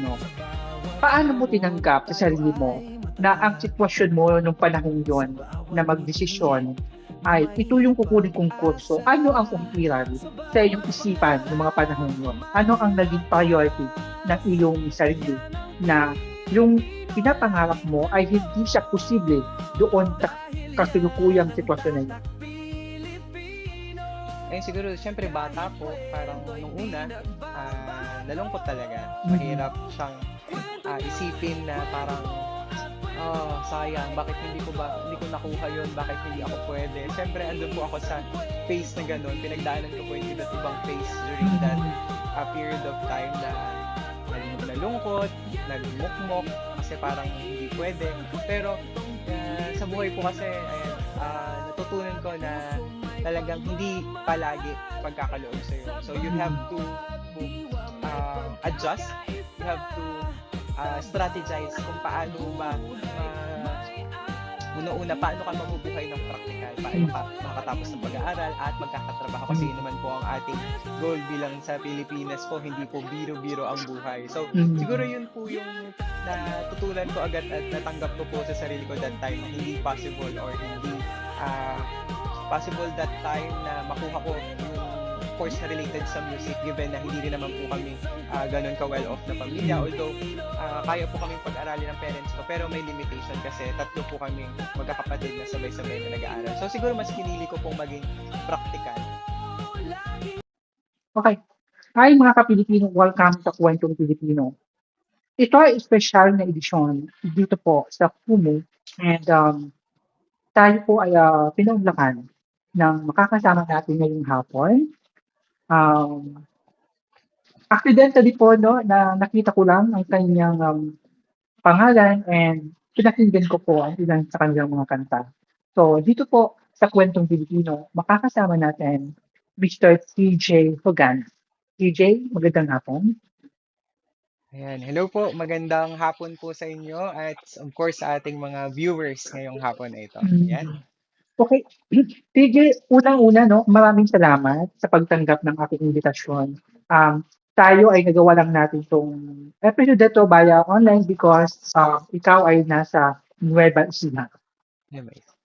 no? Paano mo tinanggap sa sarili mo na ang sitwasyon mo nung panahong yon na magdesisyon ay ito yung kukunin kong kurso. Ano ang umiral sa iyong isipan ng mga panahon yon? Ano ang naging priority ng iyong sarili na yung pinapangarap mo ay hindi siya posible doon sa kasilukuyang sitwasyon na yun. Eh siguro, syempre bata po, parang nung una, ah, nalungkot talaga. Mhm. Mahirap siyang ah, isipin na parang, oh, sayang, bakit hindi ko ba, hindi ko nakuha yun, bakit hindi ako pwede. Syempre, andun po ako sa phase na ganun, pinagdaanan ko po yung iba't ibang phase during that ah, period of time na nal- nalungkot, nalumukmok, kasi parang hindi pwede. Pero ah, sa buhay po kasi, ayan, ah, natutunan ko na talagang hindi palagi pagkakaloob sa'yo. So you have to, um, adjust, you have to uh, strategize kung paano ba ma- una-una, paano ka mabubuhay ng practical, paano ka makakatapos ng pag-aaral at magkakatrabaho kasi yun naman po ang ating goal bilang sa Pilipinas po, hindi po biro-biro ang buhay. So, Mm. siguro yun po yung natutunan ko agad at natanggap ko po sa sarili ko that time na hindi possible or hindi ah, possible that time na makuha ko yung course na related sa music given na hindi rin naman po kami ah, ganun ka well off na pamilya although ah, kaya po kaming pag-aralin ng parents ko pero may limitation kasi tatlo po kaming magkakapatid na sabay-sabay na nag-aaral so siguro mas pinili ko pong maging practical Okay. Hi mga ka-Pilipino, welcome sa Kwentong Pilipino. Ito ay special na edisyon dito po sa Kumu and um, tayo po ay uh, pinaglakan ng makakasama natin ngayong hapon. Um, accidentally po no, na nakita ko lang ang kanyang um, pangalan and pinakinggan ko po ang ilan sa kanyang mga kanta. So dito po sa Kwentong Pilipino, makakasama natin Mr. TJ Hogan. TJ, magandang hapon. Ayan. Hello po. Magandang hapon po sa inyo at of course sa ating mga viewers ngayong hapon na ito. Ayan. Okay. TJ, unang-una, no, maraming salamat sa pagtanggap ng aking invitasyon. Um, tayo ay nagawa lang natin itong episode na via online because uh, ikaw ay nasa Nueva Ecija. Anyways.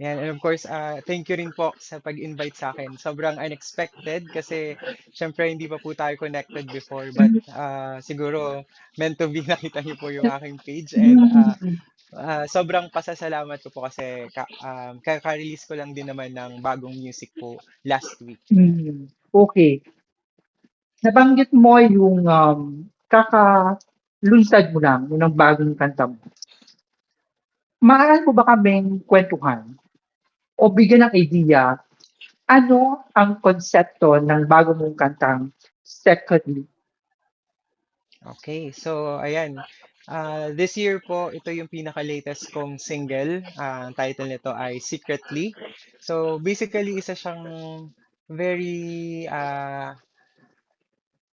Yan, and of course, uh, thank you rin po sa pag-invite sa akin. Sobrang unexpected kasi syempre hindi pa po tayo connected before but uh, siguro meant to be nakita niyo po yung aking page and uh, uh, sobrang pasasalamat ko po kasi ka, um, kaka-release ko lang din naman ng bagong music po last week. Mm, okay. Nabanggit mo yung um, kakalunsad mo lang ng bagong kanta mo. Maaari mo ba kaming kwentuhan o bigyan ng idea ano ang konsepto ng bago mong kantang Secondly? Okay, so ayan. Uh, this year po, ito yung pinaka-latest kong single. Ang title nito ay Secretly. So basically, isa siyang very ah,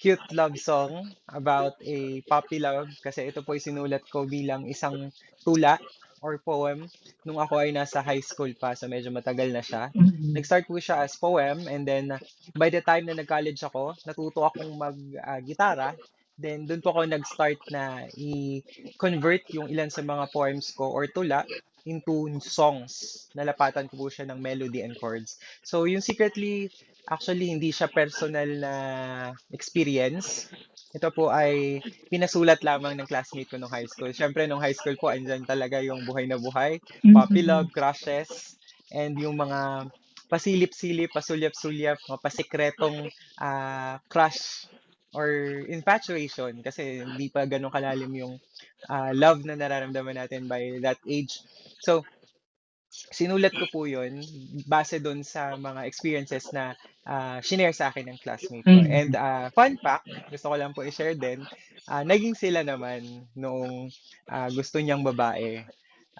cute love song about a puppy love kasi ito po sinulat ko bilang isang tula or poem nung ako ay nasa high school pa so medyo matagal na siya. Mm, Nag-start po siya as poem and then uh, by the time na nag-college ako, natuto akong mag-gitara. Then doon po ako nag-start na i-convert yung ilan sa mga poems ko or tula into songs. Nalapatan ko po siya ng melody and chords. So yung Secretly, actually hindi siya personal na experience. Ito po ay pinasulat lamang ng classmate ko nung high school. Siyempre nung high school po, andyan talaga yung buhay na buhay puppy love, crushes, and yung mga pasilip-silip, pasulyap-sulyap, mga pasikretong ah, crush or infatuation kasi hindi pa ganun kalalim yung ah, love na nararamdaman natin by that age. So, sinulat ko po yun base doon sa mga experiences na ah, shinare sa akin ng classmate ko. Mm. And ah, fun fact, gusto ko lang po i-share din, ah, naging sila naman nung ah, gusto niyang babae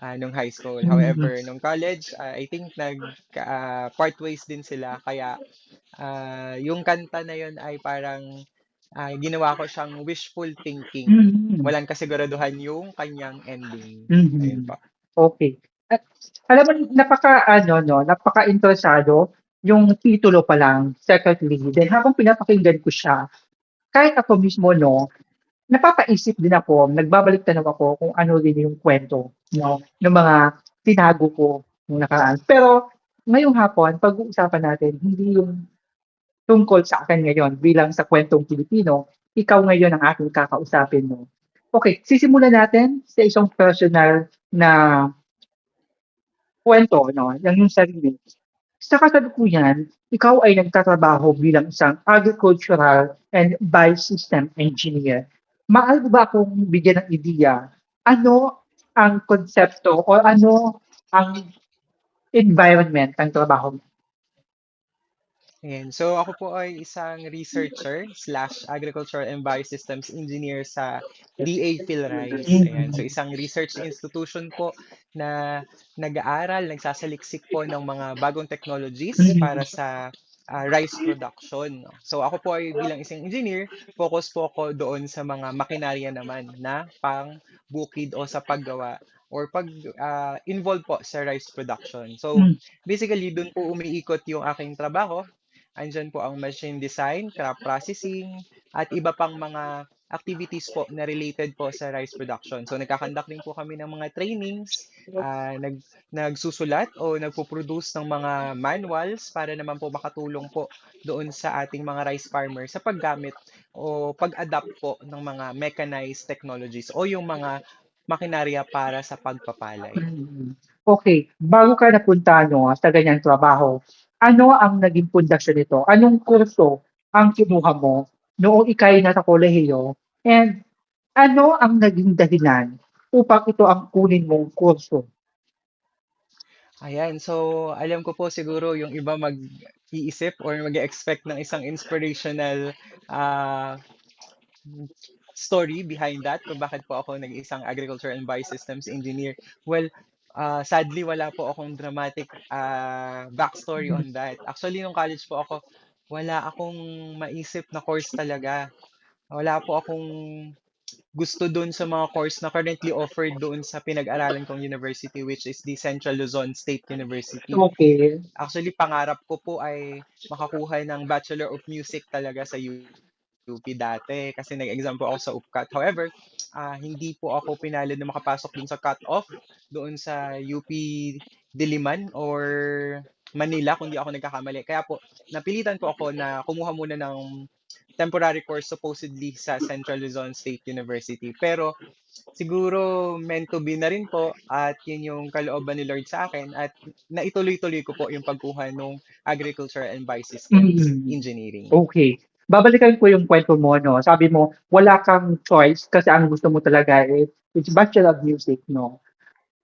ah, nung high school. Mhm. However, nung college, ah, I think nag ah, part ways din sila kaya ah, yung kanta na yun ay parang ah, ginawa ko siyang wishful thinking. Mm, Walang kasiguraduhan yung kanyang ending. mhm. Ayun po. Okay. Alam mo, napaka, ano, no, napaka-interesado yung titulo pa lang, secondly. Then habang pinapakinggan ko siya, kahit ako mismo, no, napapaisip din ako, nagbabalik-tanaw ako kung ano din yung kwento 'no, ng mga tinago ko nung nakaraan. Pero ngayong hapon pag-uusapan natin hindi yung tungkol sa akin ngayon bilang sa kwentong Pilipino, ikaw ngayon ang aking kakausapin 'no. Okey, sisimulan natin sa isang personal na kuwento 'no, ng iyong sarili. Sa kasalukuyan, ikaw ay nagtatrabaho bilang isang agricultural and biosystem engineer. Maaari ba akong bigyan ng ideya, ano ang konsepto o ano ang environment ng trabaho mo? Ayan. So ako po ay isang researcher slash agricultural and biosystems engineer sa DA PhilRice. So isang research institution po na nag-aaral, nagsasaliksik po ng mga bagong technologies Mm. para sa ah, rice production. no. So ako po ay bilang isang engineer, focus po ako doon sa mga makinarya naman na pang bukid o sa paggawa or pag ah, involved po sa rice production. So Hmm. basically doon po umiikot yung aking trabaho. Andiyan po ang machine design, crop processing, at iba pang mga activities po na related po sa rice production. So nagkakandak din po kami ng mga trainings, ah, nag nagsusulat o nagpo-produce ng mga manuals para naman po makatulong po doon sa ating mga rice farmers sa paggamit o pag-adapt po ng mga mechanized technologies o yung mga makinarya para sa pagpapalay. Mm. Okey, bago ka napunta 'no, sa ganyang trabaho, ano ang naging pundasyon nito? Anong kurso ang kinuha mo noong ika'y nasa kolehiyo and ano ang naging dahilan upang ito ang kunin mong kurso? Ayan, so alam ko po siguro yung iba mag-iisip or mag-e-expect ng isang inspirational ah, story behind that kung bakit po ako naging isang agriculture and biosystems engineer. Well, ah, sadly wala po akong dramatic ah, backstory on that. Actually, nung college po ako, wala akong maisip na course talaga. Wala po akong gusto dun sa mga course na currently offered doon sa pinag-aralan kong university which is the Central Luzon State University. Okey. Actually, pangarap ko po ay makakuha ng Bachelor of Music talaga sa UP dati kasi nag-exam po ako sa UPCAT. However, ah, hindi po ako pinalad na makapasok dun sa cut-off doon sa UP Diliman or Manila kung di ako nagkakamali. Kaya po, napilitan po ako na kumuha muna ng temporary course supposedly sa Central Luzon State University. Pero siguro meant to be na rin po at yun yung kalooban ni Lord sa akin at naituloy-tuloy ko po yung pagkuha ng agriculture and biosystems Mm. engineering. Okey. Babalikan ko yung kwento mo 'no, sabi mo wala kang choice kasi ang gusto mo talaga eh, is Bachelor of Music 'no.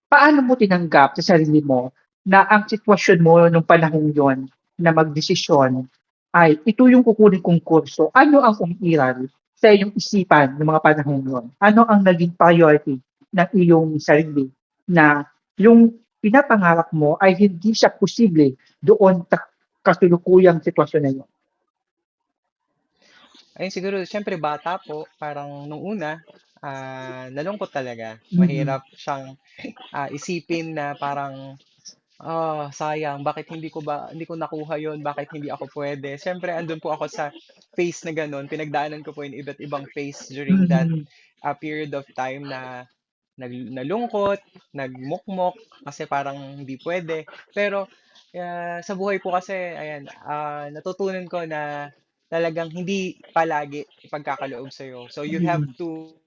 Paano mo tinanggap sa sarili mo na ang sitwasyon mo nung panahong yun na magdesisyon ay ito yung kukunin kong kurso, ano ang umiiral sa iyong isipan nung mga panahong yun? Ano ang naging priority ng iyong sarili na yung pinapangarap mo ay hindi siya posible doon sa kasalukuyang sitwasyon na yun? Ayun siguro siyempre bata po, parang nung una, ah, nalungkot talaga. Mm. Mahirap siyang ah, isipin na parang, ah, sayang bakit hindi ko ba hindi ko nakuha yun, bakit hindi ako puwede. Siyempre andun po ako sa phase na gano'n, pinagdaanan ko po yung iba't ibang phase during that Mm. ah, period of time na nag nalungkot, nagmukmok kasi parang hindi puwede. Pero ah, sa buhay po kasi ayan, ah, natutunan ko na talagang hindi palagi ipagkakaloob sa'yo. So you have Mm. to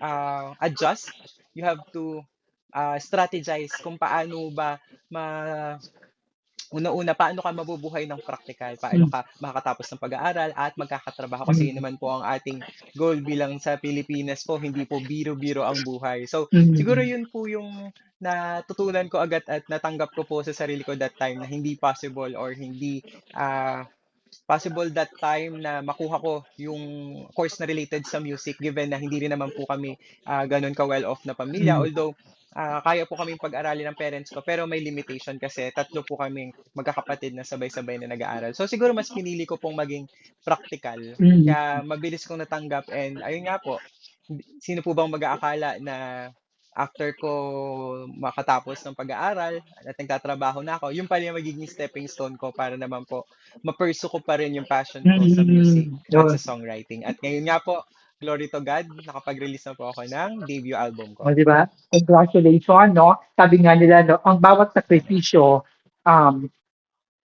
ah, adjust, you have to ah, strategize kung paano ba ma una-una, paano ka mabubuhay ng praktikal, paano Hmm. ka makakatapos ng pag-aaral at magkakatrabaho kasi yun Mm. naman po ang ating goal bilang sa Pilipinas po, hindi po biro-biro ang buhay. So siguro Mm. yun po yung natutunan ko agad at natanggap ko po sa sarili ko that time na hindi possible or hindi ah, possible that time na makuha ko yung course na related sa music given na hindi rin naman po kami ah, gano'n ka-well off na pamilya. Hmm. Although ah, kaya po kaming pag-aralin ng parents ko pero may limitation kasi tatlo po kaming magkakapatid na sabay-sabay na nag-aaral. So siguro mas pinili ko pong maging praktikal. Mm. Kaya mabilis kong natanggap and ayun nga po, sino po bang mag-aakala na after ko makatapos ng pag-aaral at nagtatrabaho na ako, yun pala yung magiging stepping stone ko para naman po ma-pursue ko pa rin yung passion ko sa music Mm. at sa songwriting. At ngayon nga po, glory to God, nakapag-release na po ako ng debut album ko. O, di ba? Congratulations, no? Sabi nga nila, no, ang bawat sakripisyo, um,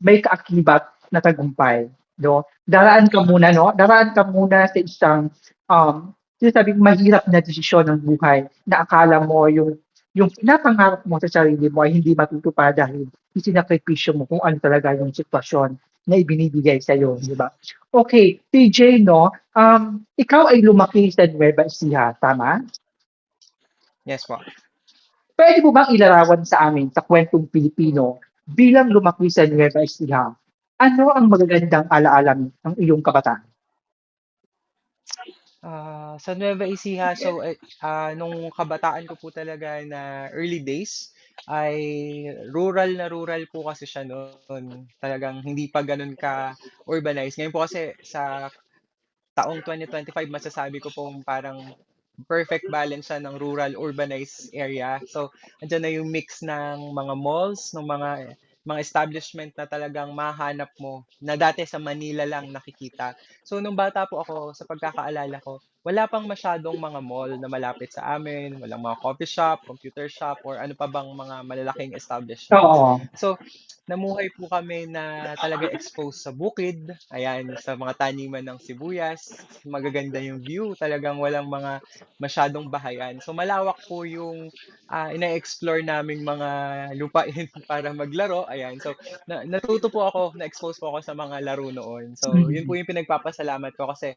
may kaakibat na tagumpay, no? Daraan ka muna, no? Daraan ka muna sa isang, um, sinasabi mahirap na desisyon ng buhay na akala mo yung yung pinapangarap mo sa sarili mo ay hindi matutupad dahil isinakripisyo mo kung ano talaga yung sitwasyon na ibinibigay sa iyo, di ba? Okay, TJ, no? Um, ikaw ay lumaki sa Nueva Ecija, tama? Yes po. Pwede mo bang ilarawan sa amin sa kwentong Pilipino bilang lumaki sa Nueva Ecija? Ano ang magagandang alaala ng iyong kabataan? Ah, sa Nueva Ecija, so eh, ah, nung kabataan ko po talaga na early days ay rural na rural po kasi siya noon. Talagang hindi pa gano'n ka-urbanized. Ngayon po kasi sa taong 2025 masasabi ko pong parang perfect balance siya ng rural urbanized area. So, andiyan na yung mix ng mga malls, ng mga mga establishment na talagang mahanap mo na dati sa Manila lang nakikita. So, nung bata po ako, sa pagkakaalala ko, wala pang masyadong mga mall na malapit sa amin, walang mga coffee shop, computer shop, or ano pa bang mga malalaking establishments. Oo. So, namuhay po kami na talaga exposed sa bukid, ayan, sa mga taniman ng sibuyas, magaganda yung view, talagang walang mga masyadong bahayan. So, malawak po yung ah, ina-explore naming mga lupain para maglaro, ayan. So, na, natuto po ako, na-expose po ako sa mga laro noon. So, yun po yung pinagpapasalamat ko kasi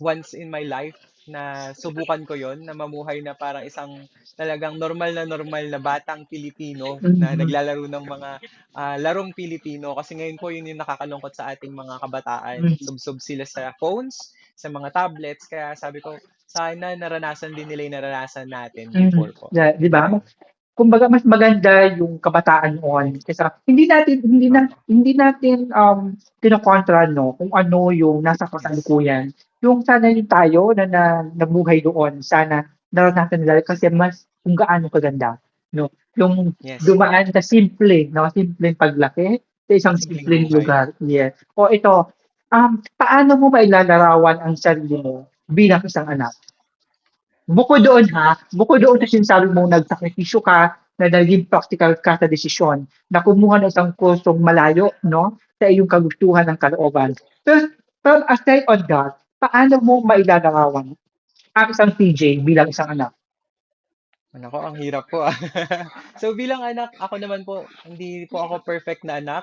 once in my life na subukan ko yon na mamuhay na parang isang talagang normal na normal na batang Pilipino na Mhm. naglalaro ng mga ah, larong Pilipino kasi ngayon po yun yung nakakalungkot sa ating mga kabataan. Mhm. Subsob sila sa phones, sa mga tablets kaya sabi ko sana naranasan din nila yung naranasan natin before po. Yeah, di ba? Kumbaga mas maganda yung kabataan noon kaysa hindi natin hindi na hindi natin um kinokontra no kung ano yung nasa kasalukuyan. Yung sana yung tayo na, na nabuhay doon, sana naranasan nila kasi mas kung gaano kaganda, no? Yung Yes. dumaan sa simple, no? Simpleng paglaki sa isang buhay. lugar. Yes. O ito, um, paano mo mailalarawan ang sarili mo bilang isang anak? Bukod doon ha, bukod doon sa sinasabi mo nagsakripisyo ka, na naging practical ka sa desisyon, na kumuha ng isang kursong malayo, no, sa iyong kagustuhan ng kalooban. Pero, pero aside on that, paano mo mailalarawan ang isang TJ bilang isang anak? Nako, ang hirap po ah. So bilang anak, ako naman po, hindi po ako perfect na anak.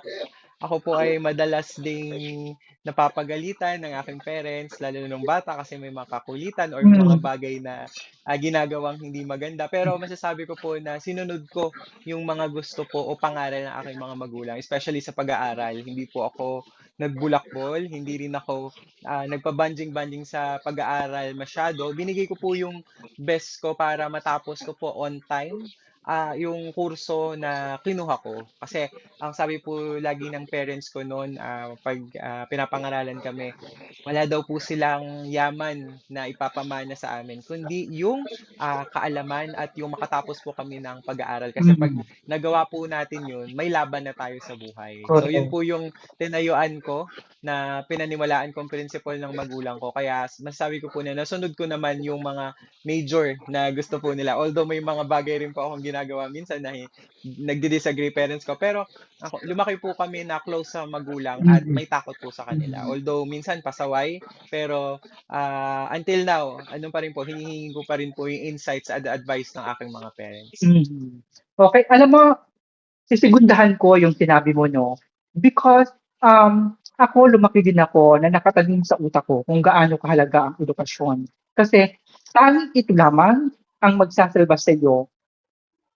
Ako po ay madalas ding napapagalitan ng aking parents, lalo na nung bata kasi may mga kakulitan or mga Mm. bagay na ah, ginagawang hindi maganda. Pero masasabi ko po na sinunod ko yung mga gusto po o pangaral ng aking mga magulang, especially sa pag-aaral. Hindi po ako nagbulakbol, hindi rin ako ah, nagpabanjing-banjing sa pag-aaral masyado. Binigay ko po yung best ko para matapos ko po on time ah, yung kurso na kinuha ko. Kasi ang sabi po lagi ng parents ko noon ah, pag ah, pinapangaralan kami, wala daw po silang yaman na ipapamana sa amin, kundi yung ah, kaalaman at yung makatapos po kami ng pag-aaral. Kasi pag Mm. nagawa po natin yun, may laban na tayo sa buhay. So yun po yung tinayuan ko na pinaniwalaan kong principle ng magulang ko. Kaya masasabi ko po na nasunod ko naman yung mga major na gusto po nila. Although may mga bagay rin po akong ginagawa minsan na nagdi-disagree parents ko. Pero ako, lumaki po kami na close sa magulang at may takot po sa kanila. Mm. Although minsan pasaway, pero ah, until now, anong pa rin po, hinihingi ko pa rin po yung insights at advice ng aking mga parents. Mhm. Okay, alam mo, sisigundahan ko yung sinabi mo, no? Because um, ako, lumaki din ako na nakatanim sa utak ko kung gaano kahalaga ang edukasyon. Kasi tanging ito lamang ang magsasalba sa iyo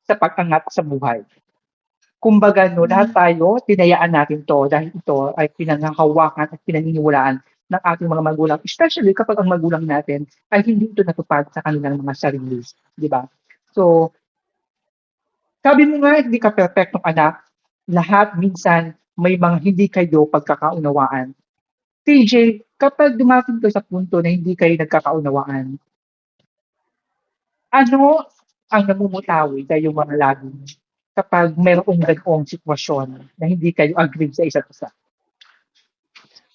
sa pag-angat sa buhay. Kumbaga, no, lahat tayo, tinayaan natin to dahil ito ay pinanghahawakan at pinaniniwalaan ng ating mga magulang, especially kapag ang magulang natin ay hindi ito natupad sa kanilang mga sarili. Di ba? So, sabi mo nga, hindi ka perfectong anak. Lahat, minsan, may mga hindi kayo pagkakaunawaan. TJ, kapag dumating ka sa punto na hindi kayo nagkakaunawaan, ano ang namumutawi kayo mga lagi kapag mayroong ganoong sitwasyon na hindi kayo agree sa isa't isa?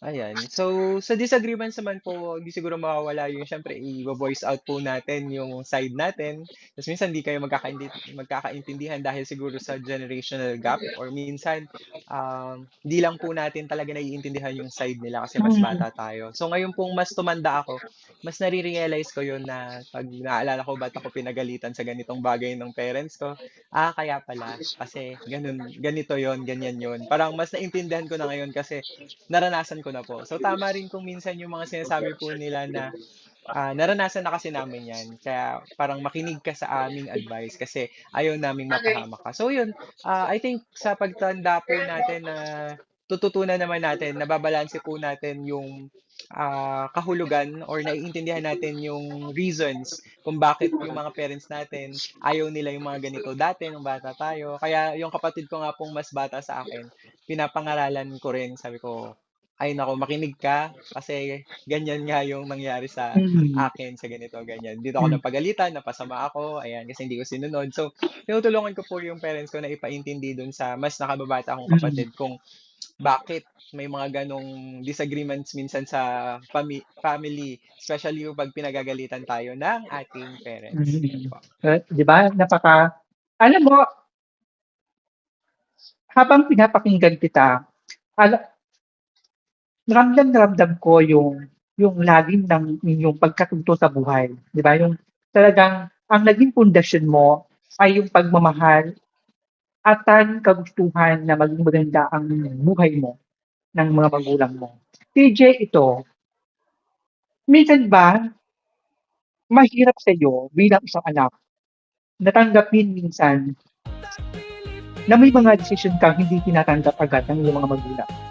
Ayan. So, sa disagreements naman po, hindi siguro mawawala yung siyempre i-vo-voice out po natin yung side natin. Ta's minsan hindi kayo magkakaindi magkakaintindihan dahil siguro sa generational gap or minsan, um, hindi lang po natin talaga naiintindihan yung side nila kasi mas Mm. bata tayo. So, ngayon pong mas tumanda ako, mas nare-realize ko yun na 'pag naalala ko ba't ako pinagalitan sa ganitong bagay ng parents ko, ah, kaya pala kasi ganun ganito yun, ganyan yun. Parang mas naintindihan ko na ngayon kasi naranasan ko na po. So, tama rin kung minsan yung mga sinasabi po nila na, ah, naranasan na kasi namin 'yan. Kaya parang makinig ka sa aming advice kasi ayaw naming mapahamak ka. So yun, ah, I think sa pagtanda po natin na tututunan naman natin, nababalanse po natin yung, ah, kahulugan or naiintindihan natin yung reasons kung bakit yung mga parents natin ayaw nila yung mga ganito dati nung bata tayo. Kaya yung kapatid ko nga pong mas bata sa akin, pinapangaralan ko rin. Sabi ko, "Ay naku, makinig ka kasi ganyan nga yung nangyari sa Mm. akin sa ganito, ganyan. Dito ako Hmm. napagalitan, napasama ako, ayan, kasi hindi ko sinunod." So, tinutulungan ko po yung parents ko na ipaintindi dun sa mas nakababata akong Mm. kapatid kung bakit may mga ganong disagreements minsan sa fami family, especially yung 'pag pinagagalitan tayo ng ating parents. Mm. Eh, 'di ba napaka alam mo habang pinapakinggan kita, ala ramdam na ramdam ko yung yung lalim ng inyong pagkatuto sa buhay, 'di ba? Yung talagang ang naging pundasyon mo ay yung pagmamahal at tanging kagustuhan na maging maganda ang buhay mo ng mga magulang mo. TJ, ito, minsan ba mahirap sa'yo bilang isang anak na tanggapin minsan na may mga desisyon kang hindi tinatanggap agad ng iyong mga magulang?